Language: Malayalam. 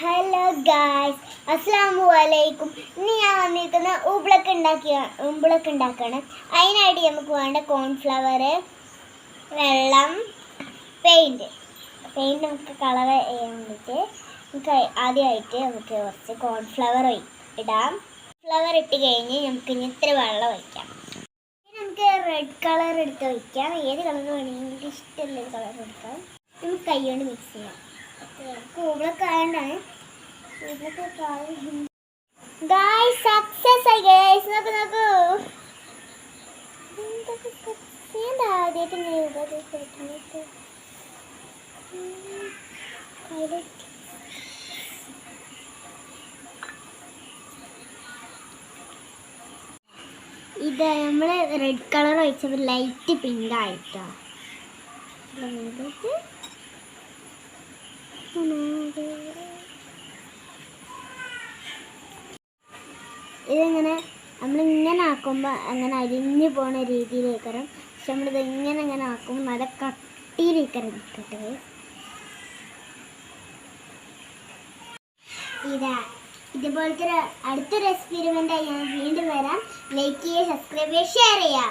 ഹലോ ഗായ്സ് അസ്സാമു അലൈക്കും ഇന്ന് ഞാൻ വന്നിരിക്കുന്ന ഉമ്പിളക്ക് ഉണ്ടാക്കിയ ഉമ്പിളക്ക് ഉണ്ടാക്കുകയാണ്. അതിനായിട്ട് നമുക്ക് വേണ്ട കോൺഫ്ലവർ വെള്ളം പെയിന്റ് പെയിന്റ് നമുക്ക് കളർ ചെയ്യാൻ വേണ്ടിയിട്ട് നമുക്ക് ആദ്യമായിട്ട് നമുക്ക് കുറച്ച് കോൺഫ്ലവർ ഇടാം. ഫ്ലവർ ഇട്ട് കഴിഞ്ഞ് നമുക്ക് ഇനി ഇത്ര വെള്ളം ഒഴിക്കാം. ഇനി നമുക്ക് റെഡ് കളർ എടുത്ത് ഒഴിക്കാം. ഏത് കളർ വേണമെങ്കിൽ ഇഷ്ടമുള്ള കളർ എടുക്കാം. നമുക്ക് കൈ കൊണ്ട് മിക്സ് ചെയ്യാം. സക്സസ് ആയി ഗൈസ് എന്താ ഇത് നമ്മൾ റെഡ് കളർ ഒഴിച്ചപ്പോൾ ലൈറ്റ് പിങ്ക് ആയിട്ടോ ഇതിങ്ങനെ? നമ്മളിങ്ങനെ ആക്കുമ്പോൾ അങ്ങനെ അരിഞ്ഞു പോണ രീതിയിലേക്കറും പക്ഷെ നമ്മളിത് ഇങ്ങനെ ഇങ്ങനെ ആക്കുമ്പോൾ നല്ല കട്ടിയിലേക്കരം കിട്ടട്ടെ ഇതാ. ഇതുപോലത്തെ അടുത്ത അടുത്തൊരു എക്സ്പെരിമെന്റായി ഞാൻ വീണ്ടും വരാം. ലൈക്ക് ചെയ്യുക സബ്സ്ക്രൈബ് ചെയ്യുക ഷെയർ ചെയ്യുക.